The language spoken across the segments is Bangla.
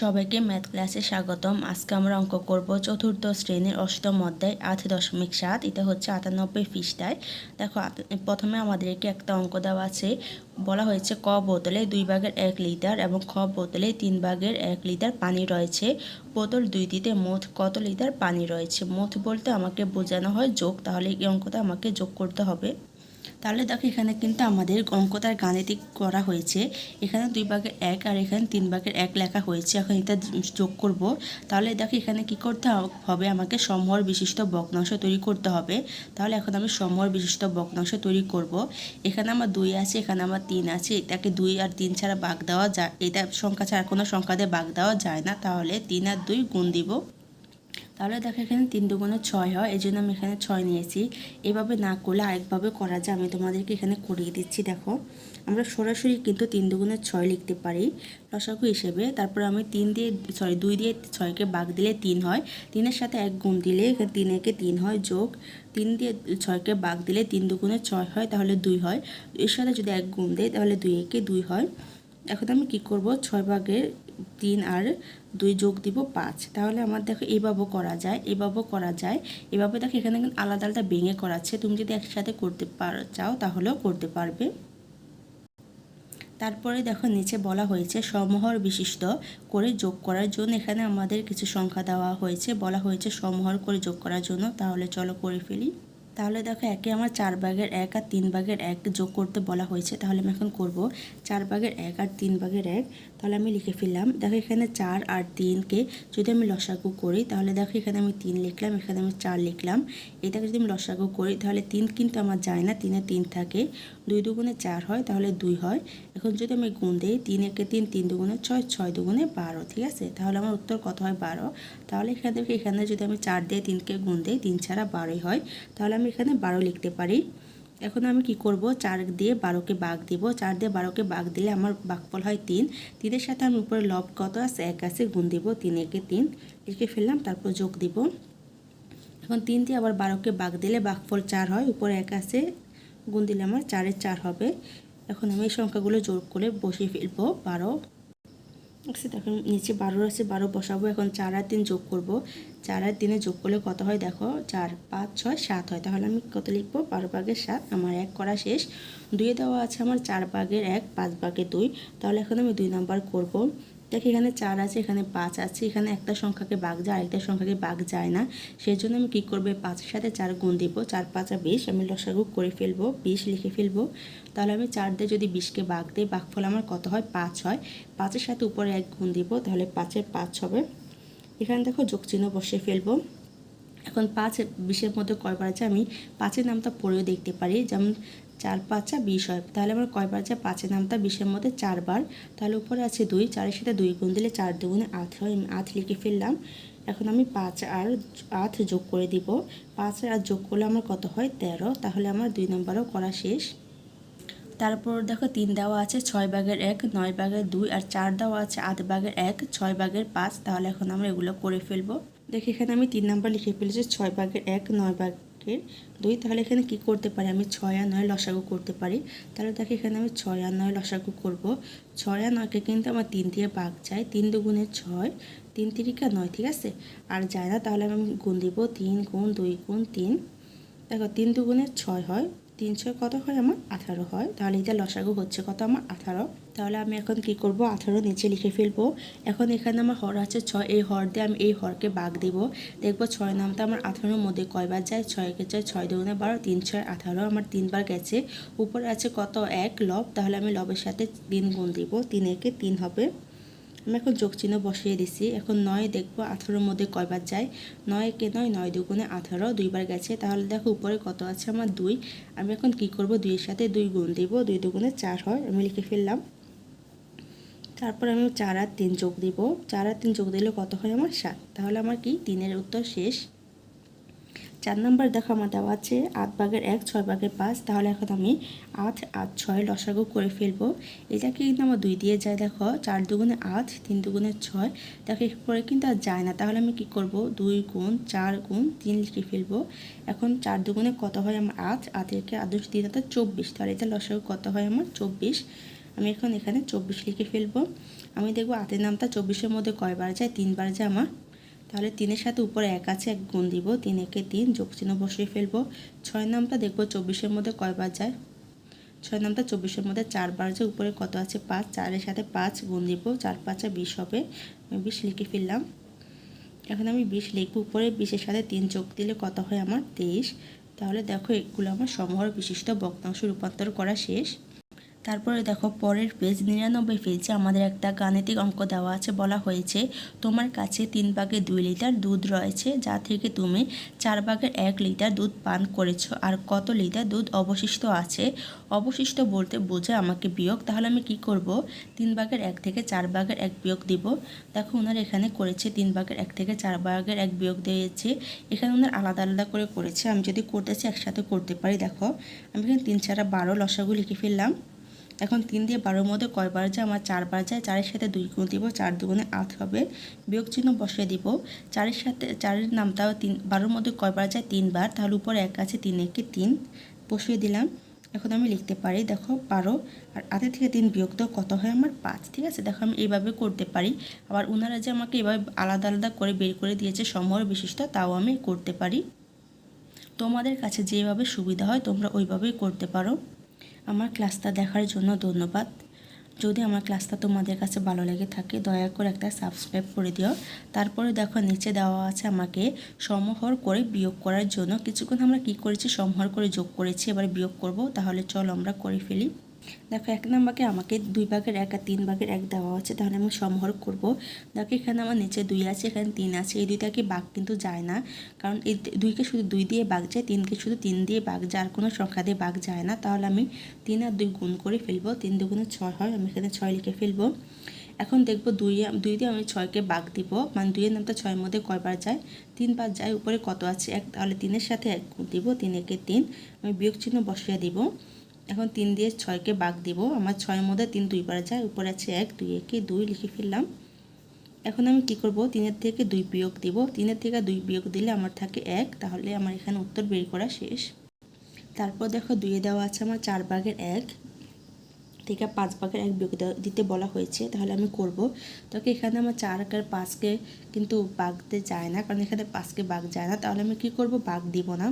সবাইকে ম্যাথ ক্লাসে স্বাগতম। আজকে আমরা অঙ্ক করব চতুর্থ শ্রেণির অষ্টম অধ্যায় আট দশমিক সাত। এটা হচ্ছে আটানব্বই পৃষ্ঠায়। দেখো প্রথমে আমাদেরকে একটা অঙ্ক দেওয়া আছে। বলা হয়েছে ক বোতলে দুই ভাগের এক লিটার এবং খ বোতলে তিন ভাগের এক লিটার পানি রয়েছে। বোতল দুইটিতে মোট কত লিটার পানি রয়েছে? মোট বলতে আমাকে বোঝানো হয় যোগ। তাহলে এই অঙ্কটা আমাকে যোগ করতে হবে। তাহলে দেখো এখানে কিন্তু আমাদের অঙ্কটার গাণিতিক করা হয়েছে। এখানে দুই ভাগের এক আর এখানে তিন ভাগের এক লেখা হয়েছে। এখন এটা যোগ করব। তাহলে দেখো এখানে কি করতে হবে? আমাকে সমহর বিশিষ্ট ভগ্নাংশ তৈরি করতে হবে। তাহলে এখন আমি সমহর বিশিষ্ট ভগ্নাংশ তৈরি করব। এখানে আমার দুই আছে, এখানে আমার তিন আছে। এটাকে দুই আর তিন ছাড়া ভাগ দেওয়া যায় এটা সংখ্যা ছাড়া কোনো সংখ্যা দিয়ে দেওয়া যায় না। তাহলে তিন আর দুই গুণ দিব তাহলে দেখো এখানে তিন দুগুণে ছয় হয় এই জন্য আমি এখানে ছয় নিয়েছি। এভাবে না করলে আরেকভাবে করা যায়, আমি তোমাদেরকে এখানে করিয়ে দিচ্ছি, দেখো। আমরা সরাসরি কিন্তু তিন দুগুণে ছয় লিখতে পারি, লসাগু হিসেবে। তারপর আমি তিন দিয়ে সরি দুই দিয়ে ছয়কে বাঘ দিলে তিন হয়। তিনের সাথে এক গুণ দিলে এখানে তিন একে তিন হয়, যোগ তিন দিয়ে ছয়কে বাঘ দিলে তিন দুগুণে ছয় হয়, তাহলে দুই হয়। এর সাথে যদি এক গুণ দেয়, তাহলে দুই একে দুই হয়। এখন আমি কি করব? ছয় ভাগের তিন আর দুই যোগ দিব পাঁচ। তাহলে আমার দেখো এইভাবেও করা যায় এভাবেও করা যায়। এভাবে দেখো এখানে কিন্তু আলাদা আলাদা ভেঙে করাচ্ছে। তুমি যদি একসাথে করতে পার, চাও তাহলেও করতে পারবে। তারপরে দেখো নিচে বলা হয়েছে সমহর বিশিষ্ট করে যোগ করার জন্য এখানে আমাদের কিছু সংখ্যা দেওয়া হয়েছে। বলা হয়েছে সমহর করে যোগ করার জন্য। তাহলে চলো করে ফেলি। তাহলে দেখো একে আমার চার ভাগের এক আর তিন ভাগের এক যোগ করতে বলা হয়েছে, তাহলে আমি এখন করব চার ভাগের এক আর তিন ভাগের এক, তাহলে আমি লিখে ফেললাম। দেখো এখানে চার আর তিনকে যদি আমি লসাগু করি, তাহলে দেখো এখানে আমি তিন লিখলাম, এখানে আমি চার লিখলাম। এটাকে যদি আমি লসাগু করি, তাহলে তিন কিন্তু আমার যায় না, তিনে তিন থাকে। দুই দুগুণে চার হয়, তাহলে দুই হয়। এখন যদি আমি গুণ দিই, তিন একে তিন তিন দুগুণে ছয় ছয় দুগুণে বারো, ঠিক আছে? তাহলে আমার উত্তর কত হয়? বারো। তাহলে এখান থেকে এখানে যদি আমি চার দিয়ে তিনকে গুণ দিই, তিন ছাড়া বারোই হয়। তাহলে আমি এখানে বারো লিখতে পারি। এখন আমি কি করব? চার দিয়ে বারোকে বাঘ দিব। চার দিয়ে বারোকে বাঘ দিলে আমার বাঘফল হয় তিন। তিনের সাথে আমি উপরে লব কত আছে? এক আছে, গুণ দিব তিন, একে তিন। লিখে ফেললাম, তারপর যোগ দিব। এখন তিন দিয়ে আবার বারোকে বাঘ দিলে বাঘফল চার হয়। উপরে এক আছে, গুণ দিলে আমার চারের চার হবে। এখন আমি এই সংখ্যাগুলো যোগ করে বসিয়ে ফেলব। বারো। আচ্ছা দেখো, নিচে বারো আছে, বারো বসাবো। এখন চার আর তিন যোগ করব। চার আর তিনে যোগ করলে কত হয় দেখো? চার, পাঁচ, ছয়, সাত হয়। তাহলে আমি কত লিখব? বারো ভাগের সাত, আমার এক করা শেষ। দুইয়ে দেওয়া আছে আমার চার ভাগের এক, পাঁচ ভাগের দুই। তাহলে এখন আমি দুই নাম্বার করব। দেখো এখানে চার আছে, এখানে পাঁচ আছে। এখানে একটা সংখ্যাকে বাঘ যায়, আরেকটা সংখ্যাকে বাঘ যায় না। সেই জন্য আমি কী করব? পাঁচের সাথে চার গুণ দিব। চার, পাঁচা বিশ, আমি লসাগু করে ফেলব, বিশ লিখে ফেলব। তাহলে আমি চার দিয়ে যদি বিশকে বাঘ দিই, বাঘফল আমার কত হয়? পাঁচ হয়। পাঁচের সাথে উপরে এক গুণ দিব, তাহলে পাঁচের পাঁচ হবে। এখানে দেখো যোগ চিহ্ন বসিয়ে ফেলব। এখন পাঁচ বিশের মধ্যে কয়বার আছে? আমি পাঁচের নামটা পড়েও দেখতে পারি। যেমন চার পাঁচা বিশ হয়। তাহলে আমার কয়বার আছে? পাঁচের নামটা বিশের মধ্যে চারবার তাহলে উপরে আছে দুই। চারের সাথে দুই গুণ দিলে চার দুগুণে আট হয়। আমি আট লিখে ফেললাম। এখন আমি পাঁচ আর আট যোগ করে দিব। পাঁচ আর যোগ করলে আমার কত হয়? তেরো। তাহলে আমার দুই নম্বরও করা শেষ। তারপর দেখো তিন দেওয়া আছে, ছয় ভাগের এক, নয় ভাগের দুই আর চার দেওয়া আছে, আট ভাগের এক, ছয় ভাগের পাঁচ। তাহলে এখন আমরা এগুলো করে ফেলব। দেখি এখানে আমি তিন নাম্বার লিখে ফেলেছি, ছয় ভাগের এক, নয় ভাগের দুই। তাহলে এখানে কি করতে পারি? আমি ছয় আর নয় লসাগু করতে পারি। তাহলে দেখো এখানে আমি ছয় আর নয় লসাগু করব। ছয় আর নয়কে কিন্তু আমার তিন দিয়ে ভাগ যায়, তিন দুগুণে ছয়, তিন তিরিকা নয়, ঠিক আছে? আর যায় না, তাহলে আমি গুণ দিব তিন গুণ দুই গুণ তিন। দেখো তিন দুগুণে ছয় হয় তিন ছয় কত হয় আমার? আঠারো হয়। তাহলে এটা লসাগু হচ্ছে কত আমার? আঠারো। তাহলে আমি এখন কি করব? আঠারো নিচে লিখে ফেলব। এখন এখানে আমার হর আছে ছয়। এই হর দিয়ে আমি এই হরকে বাঘ দিব। দেখব ছয় নামটা আমার আঠারোর মধ্যে কয়বার যায়? ছয়কে চায় ছয় দুগুণে বারো, তিন, ছয়, আঠারো। আমার তিনবার গেছে। উপরে আছে কত? এক, লব। তাহলে আমি লবের সাথে তিন গুণ দিব। তিন একে তিন হবে। আমি এখন যোগ চিহ্ন বসিয়ে দিছি। এখন নয় দেখব আঠারোর মধ্যে কয়বার যায়? নয় কে নয় নয় দুগুণে আঠারো, দুইবার গেছে। তাহলে দেখো উপরে কত আছে? আমার দুই। আমি এখন কি করব? দুইয়ের সাথে দুই গুণ দিব, দুই দুগুণে চার হয়। আমি লিখে ফেললাম। তারপর আমি চার আর তিন যোগ দিব। চার আর তিন যোগ দিলে কত হয়? আমার সাত। তাহলে আমার কি? তিনের উত্তর শেষ। চার নাম্বার দেখো আমার দেওয়া আছে, আট ভাগের এক, ছয় ভাগের পাঁচ, তাহলে এখন আমি আট আট, ছয় লসাগু করে ফেলব। এটাকে কিন্তু আমার দুই দিয়ে যায়, দেখো, চার দুগুণে আট, তিন দুগুণে ছয়, দেখো পরে কিন্তু আর যায় না। তাহলে আমি কি করব? দুই গুণ চার গুণ তিন লিখে ফেলব। এখন চার দুগুণে কত হয় আমার আট? আটেরকে আদর্শ তিন হাতে চব্বিশ। তাহলে এটা লসাগু কত হয় আমার? চব্বিশ। আমি এখন এখানে চব্বিশ লিখে ফেলব। আমি দেখব আতের নামটা চব্বিশের মধ্যে কয়বার যায়? তিনবার যায় আমার তাহলে তিনের সাথে উপরে এক আছে, এক গুণ দিব, তিন একে তিন, যোগ চিহ্ন বসিয়ে ফেলব। ছয় নামটা দেখব চব্বিশের মধ্যে কয়বার যায়? ছয় নামটা চব্বিশের মধ্যে চারবার যে উপরে কত আছে? পাঁচ, চারের সাথে পাঁচ গুণ দিব, চার পাঁচা বিশ হবে। আমি বিশ লিখে ফেললাম। এখন আমি বিশ লিখব, উপরে বিশের সাথে তিন যোগ দিলে কত হয় আমার? তেইশ। তাহলে দেখো এগুলো আমার সমহর বিশিষ্ট বক্তাংশ রূপান্তর করা শেষ। তারপরে দেখো পরের পেজ নিরানব্বই পেজে আমাদের একটা গাণিতিক অঙ্ক দেওয়া আছে, বলা হয়েছে, তোমার কাছে তিন ভাগের দুই লিটার দুধ রয়েছে, যা থেকে তুমি চার ভাগের এক লিটার দুধ পান করেছ, আর কত লিটার দুধ অবশিষ্ট আছে? অবশিষ্ট বলতে বোঝে আমাকে বিয়োগ, তাহলে আমি কি করব? তিন ভাগের এক থেকে চার ভাগের এক বিয়োগ দিব। দেখো ওনার এখানে করেছে তিন ভাগের এক থেকে চার ভাগের এক বিয়োগ দিয়েছে, এখানে ওনার আলাদা আলাদা করে করেছে, আমি যদি করতেছি একসাথে করতে পারি, দেখো, আমি এখানে তিন চারা বারো লসাগু লিখে ফেললাম। এখন তিন দিয়ে বারোর মধ্যে কয়বার যায়? আমার চারবার যায়। চারের সাথে দুই গুণ দিব, চার দুগুণে আট হবে। বিয়োগ চিহ্ন বসিয়ে দিব। চারের সাথে, চারের নামটাও তিন, বারোর মধ্যে কয়বার যায়? তিনবার তাহলে উপরে এক আছে, তিন একে তিন। বসিয়ে দিলাম। এখন আমি লিখতে পারি, দেখো, বারো আর আধে থেকে তিন বিয়োগ কত হয় আমার? পাঁচ। ঠিক আছে? দেখো, আমি এইভাবে করতে পারি। আবার ওনারা যে আমাকে এভাবে আলাদা আলাদা করে বের করে দিয়েছে সমর বিশিষ্ট, তাও আমি করতে পারি। তোমাদের কাছে যেভাবে সুবিধা হয়, তোমরা ওইভাবেই করতে পারো। আমার ক্লাসটা দেখার জন্য ধন্যবাদ। যদি আমার ক্লাসটা তোমাদের কাছে ভালো লেগে থাকে, দয়া করে একটা সাবস্ক্রাইব করে দিও। তারপরে দেখো, নিচে দেওয়া আছে আমাকে সমহর করে বিয়োগ করার জন্য। কিছুক্ষণ আমরা কি করেছি? সমহর করে যোগ করেছি, এবার বিয়োগ করব। তাহলে চল আমরা করে ফেলি। দেখো, এক নাম্বারকে আমাকে দুই ভাগের এক আর তিন ভাগের এক দেওয়া আছে তাহলে আমি সমহর করব। দেখো, এখানে আমার নিচে দুই আছে, এখানে তিন আছে, এই দুইটাকে বাঘ কিন্তু যায় না। কারণ এই দুইকে শুধু দুই দিয়ে বাঘ যায়, তিনকে শুধু তিন দিয়ে বাঘ যায়, আর কোনো সংখ্যা দিয়ে বাঘ যায় না। তাহলে আমি তিন আর দুই গুণ করে ফেলব, তিন দুগুণে ছয় হয়, আমি এখানে ছয় লিখে ফেলব। এখন দেখব দুই দুই দিয়ে আমি ছয়কে বাঘ দিব মানে দুইয়ের নামটা ছয়ের মধ্যে কয়বার যায়? তিনবার যায়, উপরে কত আছে? এক, তাহলে তিনের সাথে এক দিব, তিন একে তিন, আমি বিয়োগ চিহ্ন বসিয়ে দিব। এখন তিন দিয়ে ছয়কে বাঘ দিব। আমার ছয়ের মধ্যে তিন দুইবার যায়, উপরে আছে এক, দুই একে দুই লিখে ফেললাম। এখন আমি কি করব? তিনের থেকে দুই বিয়োগ দিব। তিনের থেকে দুই বিয়োগ দিলে আমার থাকে এক, তাহলে আমার এখানে উত্তর বের করা শেষ। তারপর দেখো দুইয়ে দেওয়া আছে আমার চার ভাগের এক, থেকে পাঁচ ভাগের এক বিয়োগ দিতে বলা হয়েছে, তাহলে আমি করব। তবে এখানে আমার চার আর পাঁচকে কিন্তু বাঘতে যায় না, কারণ এখানে পাঁচকে বাঘ যায় না। তাহলে আমি কি করব? বাঘ দিব না।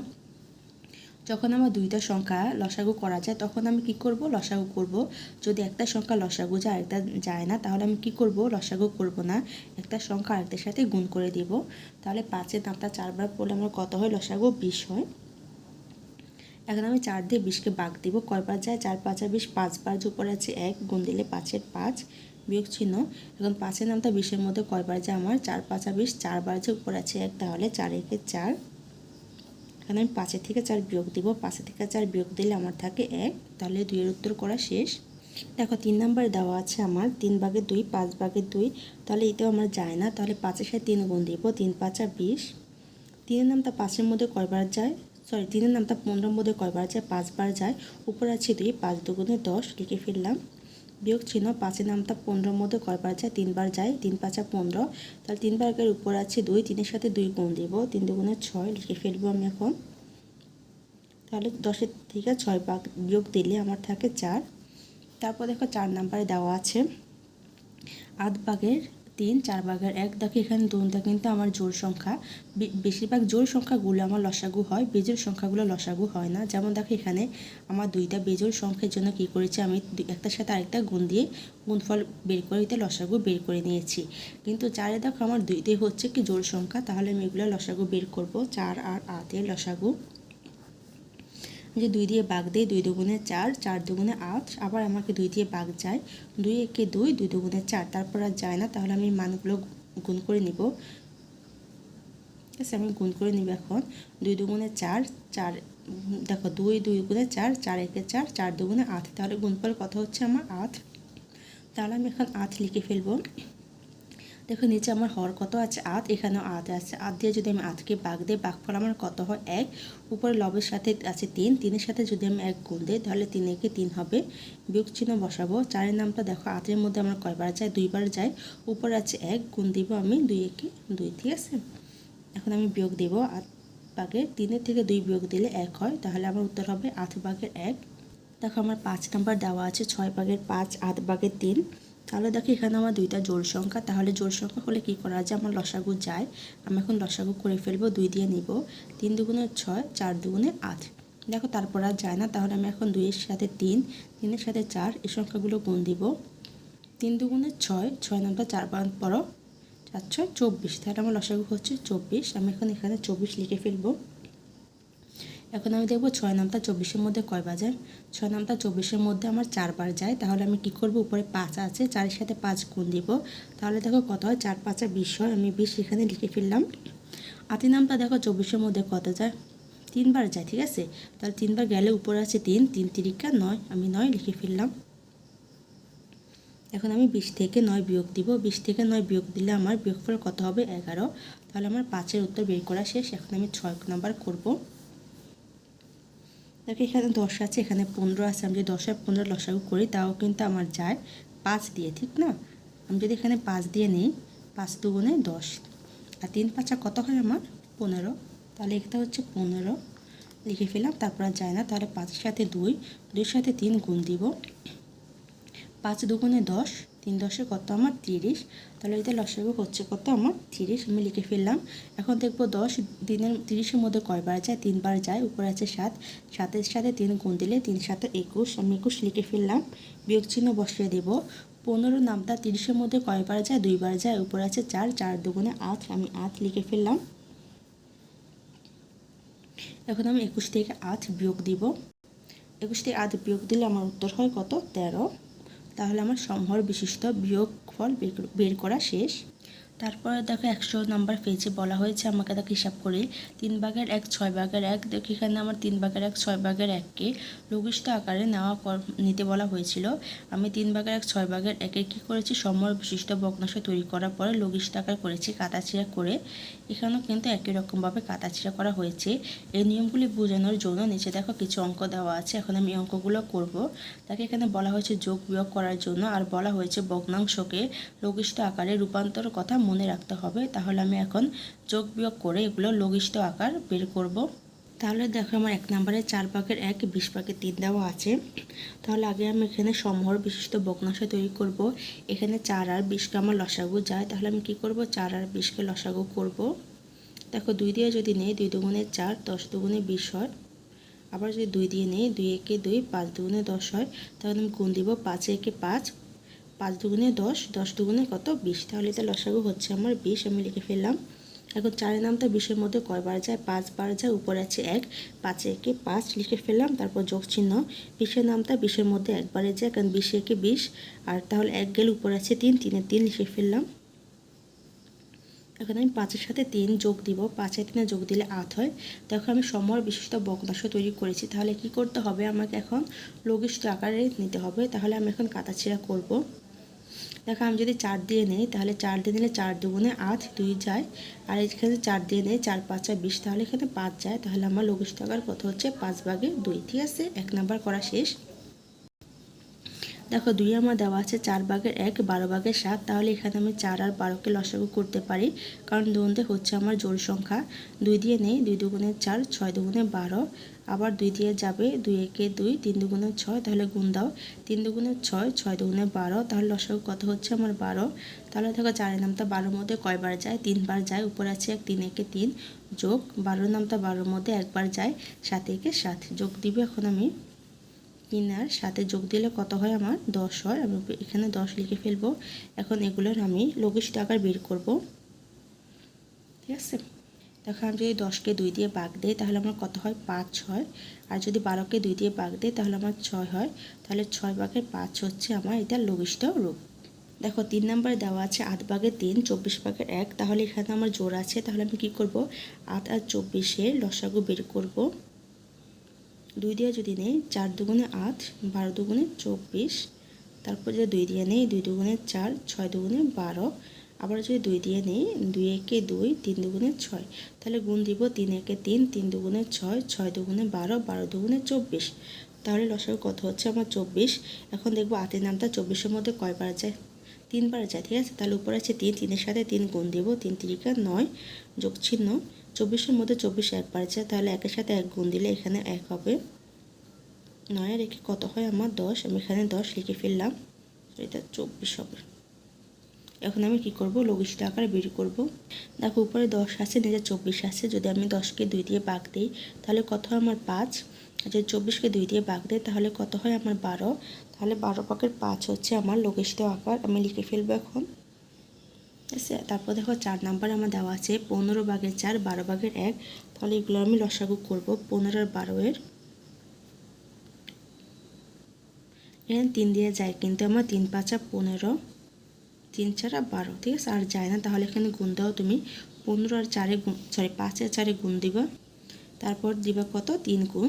যখন আমার দুইটা সংখ্যা লসাগু করা যায়, তখন আমি কি করব? লসাগু করব। যদি একটা সংখ্যা লসাগু যায় একটা যায় না, তাহলে আমি কি করব? লসাগু করব না। একটা সংখ্যা আরেকটার সাথে গুণ করে দিব। তাহলে পাঁচের দামটা চারবার পড়লে আমার কত হয়? লসাগু বিশ হয়। এখন আমি চার দিয়ে বিশকে বাঘ দিব। কয়বার যায়? চার, পাঁচ আর বিশ, পাঁচবার যে উপরে আছে এক, গুণ দিলে পাঁচের পাঁচ, বিয়োগ চিহ্ন। এখন পাঁচের নামটা বিশের মধ্যে কয়বার যায় আমার? চার, পাঁচ বিশ, চারবার যে উপরে আছে এক, তাহলে চার একে চার এখানে আমি পাঁচের থেকে চার বিয়োগ দিব। পাঁচের থেকে চার বিয়োগ দিলে আমার থাকে এক। তাহলে দুইয়ের উত্তর করা শেষ। দেখো, তিন নাম্বার দেওয়া আছে আমার। তিন ভাগের দুই, পাঁচ ভাগের দুই। তাহলে এটাও আমার যায় না। তাহলে পাঁচের সাথে তিন গুণ দিব। তিন, পাঁচা বিশ। তিনের নামটা পাঁচের মধ্যে কয়বার যায়? সরি তিনের নামটা পনেরোর মধ্যে কয়বার যায়? পাঁচবার যায়। উপর আছে দুই, পাঁচ দুগুণে দশ। লিখে ফেললাম। বিয়োগ চিহ্ন পাঁচে নামতা পনেরোর মধ্যে কয়বার যায় তিনবার যায়, তিন পাঁচা পনেরো। তাহলে তিন বার্গের উপর আছে দুই, তিনের সাথে দুই গুণ দিব। তিন দুগুণে ছয়, লিখে ফেলব আমি এখন। তাহলে দশের থেকে ছয় ভাগ বিয়োগ দিলে আমার থাকে চার। তারপর দেখো চার নাম্বারে দেওয়া আছে। আধ ভাগের তিন, চার ভাগের এক দেখো এখানে দুটা কিন্তু আমার জোর সংখ্যা। বেশিরভাগ জোর সংখ্যাগুলো আমার লসাগু হয় বেজোর সংখ্যাগুলো লসাগু হয় না। যেমন দেখো এখানে আমার দুইটা বেজোর সংখ্যার জন্য কি করেছি, আমি একটার সাথে আরেকটা গুণ দিয়ে গুণফল বের করে দিতে লসাগু বের করে নিয়েছি। কিন্তু চারে দেখো আমার দুইটাই হচ্ছে কি জোর সংখ্যা, তাহলে আমি এগুলো লসাগু বের করব। চার আর আটের লসাগু যে দুই দিয়ে বাঘ দেয় দুই দুগুণে চার চার দুগুণে আট, আবার আমাকে দুই দিয়ে বাঘ যায়, দুই একে দুই দুই দুগুণে চার, তারপর আর যায় না, তাহলে আমি মানগুলো গুণ করে নিব। ঠিক আছে, আমি গুণ করে নিব এখন, দুই দুগুণে চার চার, দেখো দুই দুই গুণে চার চার একে চার চার দুগুণে আট, তাহলে গুণফল কত হচ্ছে আমার আট? তাহলে আমি এখন আট লিখে ফেলব। দেখো, নিচে আমার হর কত আছে? আট এখানেও আট আছে। আট দিয়ে যদি আমি আটকে বাঘ দিই বাঘফল আমার কত হয়? এক। উপরে লবের সাথে আছে তিন। তিনের সাথে যদি আমি এক গুণ দিই, তাহলে তিন একে তিন হবে। বিয়োগ চিহ্ন বসাবো। চারের নামটা দেখো আটের মধ্যে আমার কয়বার যায়? দুইবার যায়। উপরে আছে এক, গুণ দিব আমি দুই একে দুই, ঠিক আছে? এখন আমি বিয়োগ দেব। আট বাঘের তিনের থেকে দুই বিয়োগ দিলে এক হয়, তাহলে আমার উত্তর হবে আট বাঘের এক। দেখো, আমার পাঁচ নাম্বার দেওয়া আছে, ছয় বাঘের পাঁচ, আট বাঘের তিন। তাহলে দেখো এখানে আমার দুইটা জোড় সংখ্যা। তাহলে জোড় সংখ্যা হলে কী করা যায়? আমার লসাগু যায়। আমি এখন লসাগু করে ফেলব, দুই দিয়ে নিব। তিন দুগুণে ছয়, চার দুগুণে আট। দেখো তারপর আর যায় না। তাহলে আমি এখন দুইয়ের সাথে তিন, তিনের সাথে চার এই সংখ্যাগুলো গুণ দিব। তিন দুগুণে ছয় ছয় নামটা চার পাঁচ পরও, চার, ছয়, চব্বিশ। তাহলে আমার লসাগু হচ্ছে চব্বিশ। আমি এখন এখানে চব্বিশ লিখে ফেলব। এখন আমি দেখব ছয় নামটা চব্বিশের মধ্যে কয় যায় ছয় নামটা চব্বিশের মধ্যে আমার চারবার যায়, তাহলে আমি কি করব? উপরে পাঁচ আছে, চারের সাথে পাঁচ গুণ দিব। তাহলে দেখো কত হয়? চার, পাঁচা বিশ হয়, আমি বিশ এখানে লিখে ফেললাম। আতি নামটা দেখো চব্বিশের মধ্যে কত যায়? তিনবার যায়, ঠিক আছে? তাহলে তিনবার গেলে উপরে আছে তিন তিন তিরিকা নয়, আমি নয় লিখে ফেললাম। এখন আমি বিশ থেকে নয় বিয়োগ দিব। বিশ থেকে নয় বিয়োগ দিলে আমার বিয়োগফল কত হবে? এগারো। তাহলে আমার পাঁচের উত্তর বের করা শেষ। এখন আমি ছয় নাম্বার করব। দেখো, এখানে দশ আছে, এখানে পনেরো আছে। আমি যদি দশ আর পনেরো লসাগু করি, তাও কিন্তু আমার যায় পাঁচ দিয়ে, ঠিক না? আমি যদি এখানে পাঁচ দিয়ে নিই, পাঁচ দুগুণে দশ। আর তিন পাঁচা কত হয় আমার? পনেরো। তাহলে এটা হচ্ছে পনেরো। লিখে ফেলাম তারপর আর যায় না। তাহলে পাঁচের সাথে দুই, দুইয়ের সাথে তিন গুণ দিব। পাঁচ দুগুণে দশ তিন দশে কত আমার তিরিশ, তাহলে এটা লসাগু হচ্ছে কত আমার তিরিশ, আমি লিখে ফেললাম। এখন দেখব দশ দিনের তিরিশের মধ্যে কয়বার যায়? তিনবার যায়, উপরে আছে সাত। সাতের সাথে তিন গুণ দিলে তিন সাথে একুশ, আমি একুশ লিখে ফেললাম। বিয়োগ চিহ্ন বসিয়ে দেবো। পনেরো নামটা তিরিশের মধ্যে কয়বার যায়? দুইবার যায়, উপরে আছে চার চার দুগুণে আট, আমি আট লিখে ফেললাম। এখন আমি একুশ থেকে আট বিয়োগ দিব। একুশ থেকে আট বিয়োগ দিলে আমার উত্তর হয় কত? তেরো। তাহলে আমার সমহর বিশিষ্ট বিয়োগ ফল বের করা শেষ। তারপরে দেখো একশো নাম্বার পেজে বলা হয়েছে, আমাকে দেখো হিসাব করে। তিন ভাগের এক, ছয় ভাগের এক, দেখো এখানে আমার তিন ভাগের এক, ছয় ভাগের এককে লঘিষ্ঠ আকারে নেওয়া নিতে বলা হয়েছিল। আমি তিন ভাগের এক, ছয় ভাগের একে কী করেছি? সমর বিশিষ্ট ভগ্নাংশ তৈরি করার পরে লঘিষ্ঠ আকার করেছি কাটাচিরা করে। এখানেও কিন্তু একই রকমভাবে কাটাছিড়া করা হয়েছে। এই নিয়মগুলি বোঝানোর জন্য নিচে দেখো কিছু অঙ্ক দেওয়া আছে। এখন আমি অঙ্কগুলো করব। তাকে এখানে বলা হয়েছে যোগ বিয়োগ করার জন্য। আর বলা হয়েছে বগ্নাংশকে লঘিষ্ঠ আকারে রূপান্তর কথা মনে রাখতে হবে। তাহলে আমি এখন যোগ বিয়োগ করে এগুলো লঘিষ্ঠ আকার বের করব। তাহলে দেখো আমার এক নম্বরে চার পাকের এক, বিশ পাকের তিন দেওয়া আছে। তাহলে আগে আমি এখানে সমহর বিশিষ্ট বকনাশা তৈরি করব। এখানে চার আর বিশকে আমার লসাগু যায়। তাহলে আমি কি করব? চার আর বিশকে লসাগু করব। দেখো দুই দিয়ে যদি নেই, দুই দুগুণে চার, দশ দুগুণে বিশ হয়। আবার যদি দুই দিয়ে নেই, দুই একে দুই, পাঁচ দুগুণে দশ হয়। তাহলে আমি গুণ দিব পাঁচ একে পাঁচ পাঁচ দুগুণে দশ দশ দুগুণে কত? বিশ। তাহলে এটা লসাগু হচ্ছে আমার বিশ, আমি লিখে ফেললাম। এখন চারের নামটা বিশের মধ্যে কয়বার যায়? পাঁচবার যায়, উপরে আছে এক, পাঁচে একে পাঁচ লিখে ফেললাম, তারপর যোগ চিহ্ন। বিশের নামটা বিশের মধ্যে একবারে যায়, কারণ বিশে একে বিশ আর তাহলে এক গেলে উপরে আছে তিন, তিনে তিন লিখে ফেললাম। এখন আমি পাঁচের সাথে তিন যোগ দিব, পাঁচে তিনে যোগ দিলে আট হয়। দেখো আমি সমর বিশিষ্ট বকনাশ তৈরি করেছি, তাহলে কি করতে হবে? আমাকে এখন লঘিষ্ঠ আকারে নিতে হবে, তাহলে আমি এখন কাটাছিড়া করব। দেখো, আমি যদি চার দিয়ে নেই, তাহলে চার দিয়ে নিলে চার দুগুণে আট দুই যায়। আর এখানে চার দিয়ে নেই, চার পাঁচা বিশ, তাহলে এখানে পাঁচ যায়। তাহলে আমার লঘিষ্ঠ আকার কত হচ্ছে? পাঁচ ভাগে দুই, ঠিক আছে? এক নাম্বার করা শেষ। দেখো, দুই আমার দেওয়া আছে চার ভাগের এক, বারো ভাগের সাত। তাহলে এখানে আমি চার আর বারোকে লসাগু করতে পারি। কারণ দুগুণতে হচ্ছে আমার জোর সংখ্যা। দুই দিয়ে নেই, দুই দুগুণে চার, ছয় দুগুণে বারো। আবার দুই দিয়ে যাবে দুই একে দুই, তিন দুগুণে ছয়, তাহলে গুণ দাও। তিন দুগুণে ছয় ছয় দুগুণে বারো, তাহলে লসাগু কত হচ্ছে আমার বারো? তাহলে দেখো চারের নামটা বারোর মধ্যে কয়বার যায়? তিনবার যায়, উপরে আছে এক, তিন একে তিন, যোগ বারোর নামটা বারোর মধ্যে একবার যায়, সাত একে সাত, যোগ দিবে এখন আমি তিন আর সাথে যোগ দিলে কত হয় আমার? দশ হয়, আমি এখানে দশ লিখে ফেলব। এখন এগুলোর আমি লঘিষ্ঠ আকার বের করব। ঠিক আছে? দেখো আমি যদি দশকে দুই দিয়ে বাঘ দিই, তাহলে আমার কত হয়? পাঁচ হয়। আর যদি বারোকে দুই দিয়ে বাঘ দিই, তাহলে আমার ছয় হয়। তাহলে ছয় বাঘের পাঁচ হচ্ছে আমার এটা লঘিষ্ঠ রূপ। দেখো, তিন নম্বরে দেওয়া আছে, আট ভাগের তিন, চব্বিশ ভাগের এক। তাহলে এখানে আমার জোর আছে, তাহলে আমি কি করব? আট আর চব্বিশের লসাগু বের করব। দুই দিয়ে যদি নেই, চার দুগুণে আট, বারো দুগুণে চব্বিশ। তারপর যদি দুই দিয়ে নেই, দুই দুগুণে চার, ছয় দুগুণে বারো। আবার যদি দুই দিয়ে নিই, দুই একে দুই, তিন দুগুণে ছয়, তাহলে গুণ দিব তিন একে তিন তিন দুগুণে ছয় ছয় দুগুণে বারো বারো দুগুণে চব্বিশ। তাহলে লসাগু কত হচ্ছে আমার চব্বিশ? এখন দেখব আটের নামটা চব্বিশের মধ্যে কয়বার যায়? তিনবার যায়, ঠিক আছে? তাহলে উপরে আছে তিন, তিনের সাথে তিন গুণ দিব, তিন তিরিকা নয় যোগ চিহ্ন, চব্বিশের মধ্যে চব্বিশ একবার যায়, তাহলে একের সাথে এক গুণ দিলে এখানে এক হবে। নয় রেখে কত হয় আমার? দশ, আমি এখানে দশ লিখে ফেললাম এটা চব্বিশ হবে। এখন আমি কি করব? লঘিষ্ঠ আকারে বের করব। দেখো, উপরে দশ আছে, নিচে চব্বিশ আছে। যদি আমি দশকে দুই দিয়ে বাঘ দিই, তাহলে কত হয় আমার পাঁচ? যদি চব্বিশকে দুই দিয়ে বাঘ দিই, তাহলে কত হয় আমার বারো? তাহলে বারো পাকের পাঁচ হচ্ছে আমার লঘিষ্ঠ আকার। আমি লিখে ফেলব এখন। আছে? তারপর দেখো, চার নাম্বার আমার দেওয়া আছে, পনেরো বাঘের চার, বারো বাঘের এক। তাহলে এগুলো আমি লসাগু করব পনেরো আর বারো এর। এখানে তিন দিয়ে যায়, কিন্তু আমার তিন পাঁচা পনেরো। তিন চারা, বারো, ঠিক আছে? আর যায় না, তাহলে এখানে গুণ দাও তুমি। পনেরো আর চারে গুণ সরি পাঁচ চারে গুণ দিবা। তারপর দিবা কত? তিন গুণ।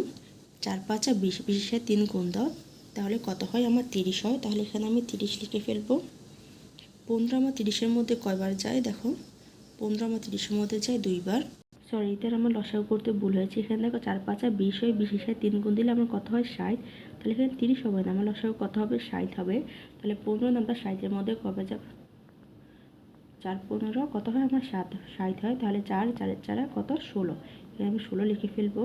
চার, পাঁচ আর বিশ বিশে তিন গুণ দাও। তাহলে কত হয়? আমার তিরিশ হয়। তাহলে এখানে আমি তিরিশ লিখে ফেলব। পনেরো আমার তিরিশের মধ্যে কয়বার যায়? দেখো। পনেরো আমার তিরিশের মধ্যে যায় দুইবার। সরি এটার আমার লসাগু করতে ভুল হয়েছে। এখানে দেখো চার, পাঁচ বিশ হয়। বিশ হিসেবে তিন গুণ দিলে আমার কত হয়? ষাট। তাহলে এখানে তিরিশ হবে না। আমার লসাগু কত হবে? ষাট হবে। তাহলে পনেরো নাম্বার ষাটের মধ্যে কবে যাবে? চার পনেরো, কত হয় আমার সাত, ষাট হয়, তাহলে চার, চারের চারা কত? ষোলো। এখানে আমি ষোলো লিখে ফেলব।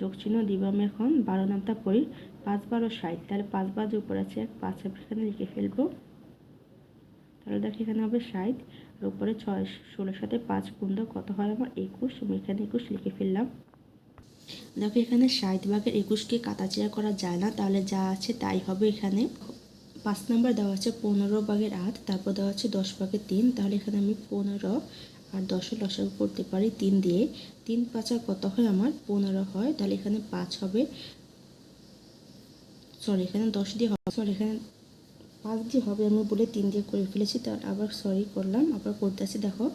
যোগ চিহ্ন দিব আমি এখন, বারো নামটা পড়ি পাঁচ, বারো, ষাট। তাহলে পাঁচ বার যে উপরে আছে এক, পাঁচ এখানে লিখে ফেলব। তাহলে দেখো এখানে হবে ষাট, আর উপরে ছয়, ষোলোর সাথে পাঁচ গুণ কত হয় আমার একুশ? আমি এখানে একুশ লিখে ফেললাম। দেখো এখানে ষাট ভাগের একুশকে কাটাচিরা করা যায় না, তাহলে যা আছে তাই হবে এখানে। পাঁচ নাম্বার দেওয়া আছে পনেরো ভাগের আট, তারপর দেওয়া আছে দশ ভাগের তিন। তাহলে এখানে আমি পনেরো আর দশের লসাগু করতে পারি তিন দিয়ে। তিন পাঁচা কত হয় আমার? পনেরো হয়। তাহলে এখানে পাঁচ হবে। সরি এখানে দশ দিয়ে হবে। সরি এখানে পাঁচ দিয়ে হবে আমি বলে তিন দিয়ে করে ফেলেছি। তার আবার সরি করলাম, আবার করতেছি দেখো।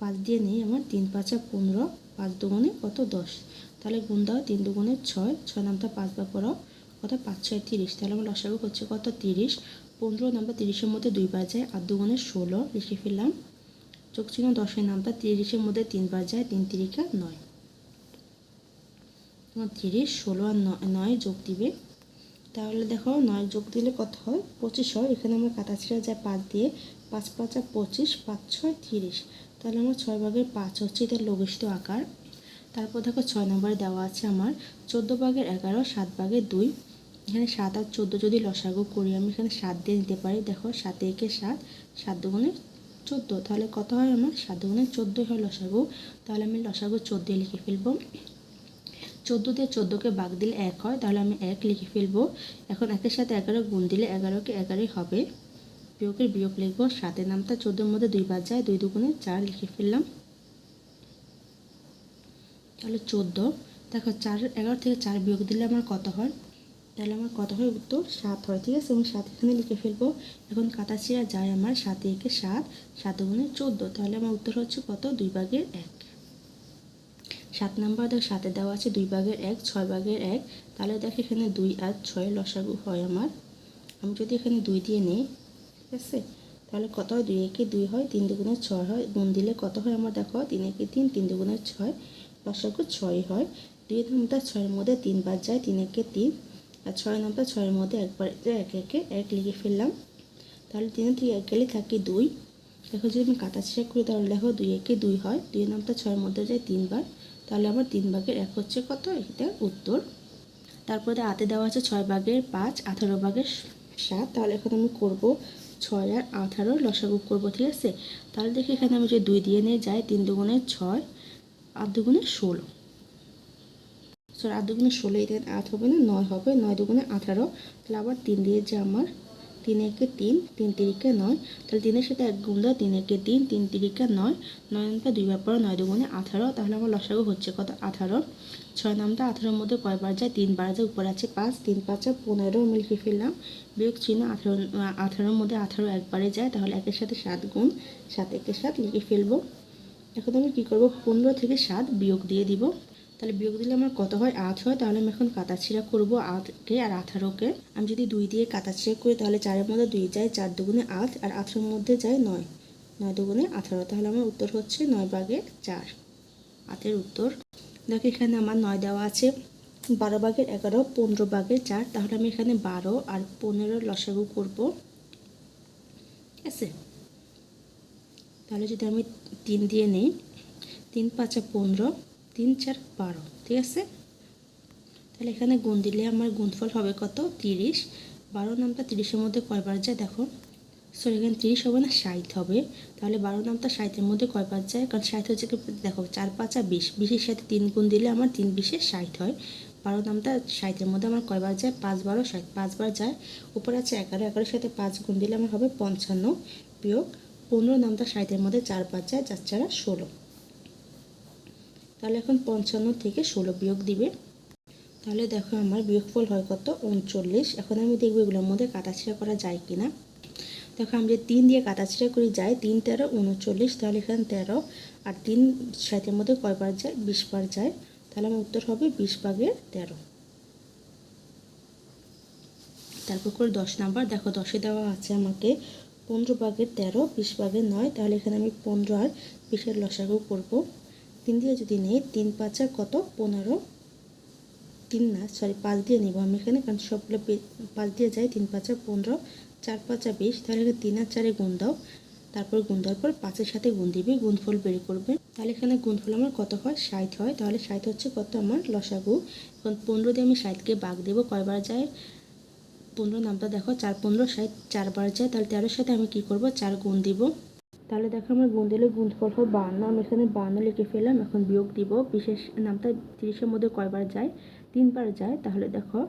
পাঁচ দিয়ে নেই আমার, তিন পাঁচা পনেরো, পাঁচ দুগুণে কত? দশ। তাহলে গুণ দাও তিন দুগুণে ছয় ছয় নামটা পাঁচ বার করো। কত পাঁচ, ছয়, তিরিশ। তাহলে আমার লসাগু হচ্ছে কত? তিরিশ। পনেরো নাম্বার তিরিশের মধ্যে দুইবার যায় আর দুগুণে ষোলো। লিখে ফেললাম। চোখ চিহ্ন দশের নামটা তিরিশের মধ্যে তিনবার যায় তিন তিরিকা নয়। তোমার তিরিশ, ষোলো আর নয় যোগ দিবে। তাহলে দেখো, নয় যোগ দিলে কত হয়? পঁচিশ হয়। এখানে আমার কাটাছিড়া যায় পাঁচ দিয়ে পাঁচ পাঁচ আর পঁচিশ, পাঁচ ছয়, তিরিশ। তাহলে আমার ছয় ভাগের পাঁচ হচ্ছে এটা লঘিষ্ঠ আকার। তারপর দেখো ছয় নম্বরে দেওয়া আছে আমার। চোদ্দ ভাগের এগারো, সাত ভাগের দুই। এখানে সাত আর চোদ্দ যদি লসাগু করি, আমি এখানে সাত দিয়ে নিতে পারি। দেখো, সাতে একে সাত সাত দুগুণে চোদ্দ। তাহলে কত হয় আমার? সাত দুগুণে চোদ্দোই হয় লসাগু। তাহলে আমি লসাগু চোদ্দোই লিখে ফেলব। চোদ্দ দিয়ে চোদ্দোকে বাঘ দিলে এক হয়, তাহলে আমি এক লিখে ফেলব। এখন একের সাথে এগারো গুণ দিলে এগারোকে এগারোই হবে। বিয়োগের বিয়োগ লিখব। সাতের নামটা চোদ্দোর মধ্যে দুইবার যায়, দুই দুগুণে চার লিখে ফেললাম। তাহলে চোদ্দ। দেখো, চার, এগারো থেকে চার বিয়োগ দিলে আমার কত হয়? তাহলে আমার কত হয় উত্তর? সাত হয়, ঠিক আছে? আমি সাত এখানে লিখে ফেলব। এখন কাটাচিরা যায় আমার সাতে একে সাত সাত গুণে চোদ্দ। তাহলে আমার উত্তর হচ্ছে কত? দুই ভাগের এক। সাত নাম্বার দেখ সাথে দেওয়া আছে দুই ভাগের এক, ছয় ভাগের এক। তাহলে দেখ এখানে দুই আর ছয় লসাগু হয় আমার। আমি যদি এখানে দুই দিয়ে নিই, ঠিক আছে? তাহলে কত হয়? দুই একে দুই হয়, তিন দুগুণে ছয় হয়। গুণ দিলে কত হয় আমার? দেখো, তিন একে তিন তিন দুগুণে ছয়। লসাগু ছয় হয়। দুই নামটা ছয়ের মধ্যে তিন তিনবার যায়, তিন একে তিন। আর ছয় নামটা ছয়ের মধ্যে একবার এক একে এক লিখে ফেললাম। তাহলে তিন থেকে এক গেলে থাকি দুই। দেখো যদি আমি কাটা চেক করি, তাহলে দেখো দুই একে দুই হয়। দুই নামটা ছয়ের মধ্যে যায় তিনবার তাহলে আমার তিন ভাগের এক হচ্ছে কত? এটা উত্তর। তারপরে হাতে দেওয়া আছে ছয় ভাগের পাঁচ, আঠারো ভাগের সাত। তাহলে এখন আমি করব ছয় আর আঠারো, লসাগু করব, ঠিক আছে? তাহলে দেখি এখানে আমি যে দুই দিয়ে নিয়ে যাই, তিন দুগুণে ছয়, আট দুগুণে ষোলো। সরি আট দুগুণে ষোলো এখানে আট হবে না, নয় হবে, নয় দুগুণে আঠারো। তাহলে আবার তিন দিয়ে যে আমার, তিন একে তিন তিন তিরিকে নয়। তাহলে তিনের সাথে এক গুণ দাও, তিন একে তিন তিন তিরিকে নয়। নয় নামটা দুইবার পর নয় দুগুণে আঠারো। তাহলে আমার লসাগু হচ্ছে কত? আঠারো। ছয় নামটা আঠারোর মধ্যে কয়বার যায়? তিনবার যায়, উপর আছে পাঁচ। তিন পাঁচা পনেরো লিখে ফেললাম। বিয়োগ চিহ্ন আঠারো আঠারোর মধ্যে আঠারো একবারে যায়। তাহলে একের সাথে সাত গুণ, সাত একের সাত লিখে ফেলব। এখন আমি কী করব? পনেরো থেকে সাত বিয়োগ দিয়ে দিব। তাহলে বিয়োগ দিলে আমার কত হয়? আট হয়। তাহলে আমি এখন কাটাছিড়া করব আটকে আর আঠারোকে। আমি যদি দুই দিয়ে কাটাছিড়া করি, তাহলে চারের মধ্যে দুই যায়, চার দুগুণে আট, আর আঠারোর মধ্যে যায় নয়। নয় দুগুণে আঠারো। তাহলে আমার উত্তর হচ্ছে নয় বাগে চার। আটের উত্তর। দেখো এখানে আমার নয় দেওয়া আছে। বারো বাগের এগারো, পনেরো বাগের চার। তাহলে আমি এখানে বারো আর পনেরো লসাগু করব। ঠিক আছে? তাহলে যদি আমি তিন দিয়ে নিই, তিন পাঁচা পনেরো। তিন চার বারো, ঠিক আছে? তাহলে এখানে গুণ দিলে আমার গুণফল হবে কত? তিরিশ। বারো নামটা তিরিশের মধ্যে কয়বার যায়? দেখো। সরি এখানে তিরিশ হবে না, ষাট হবে। তাহলে বারো নামটা ষাটের মধ্যে কয়বার যায়? কারণ ষাট হচ্ছে দেখো, চার, পাঁচা বিশ। বিশের সাথে তিন গুণ দিলে আমার তিন বিশে ষাট হয়। বারো নামটা ষাটের মধ্যে আমার কয়বার যায়? পাঁচ, বারো, ষাট পাঁচবার যায়। উপরে আছে এগারো, এগারোর সাথে পাঁচ গুণ দিলে আমার হবে পঞ্চান্ন। বিয়োগ পনেরো নামটা ষাটের মধ্যে চার পাঁচ যায় চার চারা ষোলো। তাহলে এখন পঞ্চান্ন থেকে ষোলো বিয়োগ দিবে। তাহলে দেখো আমার বিয়োগফল হয় কত? উনচল্লিশ। এখন আমি দেখব এগুলোর মধ্যে কাটাছিড়া করা যায় কি না দেখো আমি যে তিন দিয়ে কাটাছিড়া করি যাই তিন, তেরো, উনচল্লিশ, তাহলে এখানে তেরো আর তিন সাতের মধ্যে কয়বার যায়? বিশ বার যায়। তাহলে আমার উত্তর হবে বিশ ভাগের তেরো। তারপর করে দশ নাম্বার। দেখো দশে দেওয়া আছে আমাকে পনেরো ভাগের তেরো, বিশ ভাগের নয়। তাহলে এখানে আমি পনেরো আর বিশের লসাগু করব। তিন দিয়ে যদি নেই, তিন, পাঁচা কত? পনেরো। তিন না সরি পাঁচ দিয়ে নিব আমি এখানে, কারণ সবগুলো পাঁচ দিয়ে যাই তিন, পাঁচা পনেরো। চার, পাঁচা বিশ, তাহলে তিন আর চারে গুণ দাও। তারপর গুণ দেওয়ার পর পাঁচের সাথে গুণ দিবে, গুণফল বের করবে। তাহলে এখানে গুণফল আমার কত হয়? ষাট হয়। তাহলে ষাট হচ্ছে কত আমার? লসাগু। এখন পনেরো দিয়ে আমি ষাটকে বাঘ দেবো, কয়বার যায়? পনেরো নামটা দেখো, চার, পনেরো, ষাট, চারবার যায়। তাহলে তেরোর সাথে আমি কি করব? চার গুণ দিব। তাহলে দেখো আমার গুণ দিলে গুণফল হয় বান্ন, আমি এখানে বান্ন লিখে ফেলাম এখন বিয়োগ দিব। বিশেষ নামটা তিরিশের মধ্যে কয়বার যায়? তিনবার যায়, তাহলে দেখো,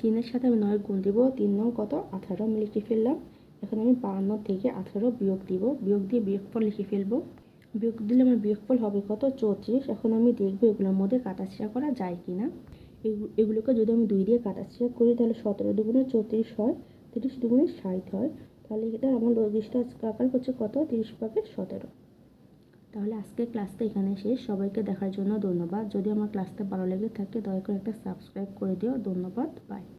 তিনের সাথে আমি নয় গুণ দিব, তিন নং কত? আঠারো, আমি লিখে ফেললাম। এখন আমি বান্ন থেকে আঠারো বিয়োগ দিব, বিয়োগ দিয়ে বিয়োগফল লিখে ফেলব। বিয়োগ দিলে আমার বিয়োগফল হবে কত? চৌত্রিশ। এখন আমি দেখব এগুলোর মধ্যে কাটাছিড়া করা যায় কি না এগুলোকে যদি আমি দুই দিয়ে কাটাছিড়া করি, তাহলে সতেরো দুগুণে চৌত্রিশ হয়, তিরিশ দুগুণে ষাট হয়। তাহলে এটা আমার লজিসটা আকার হচ্ছে কত? তিরিশ প্যাকেট সতেরো। তাহলে আজকে ক্লাসটা এখানে শেষ। সবাইকে দেখার জন্য ধন্যবাদ। যদি আমার ক্লাসটা ভালো লেগে থাকে, দয়া করে একটা সাবস্ক্রাইব করে দিও। ধন্যবাদ। বাই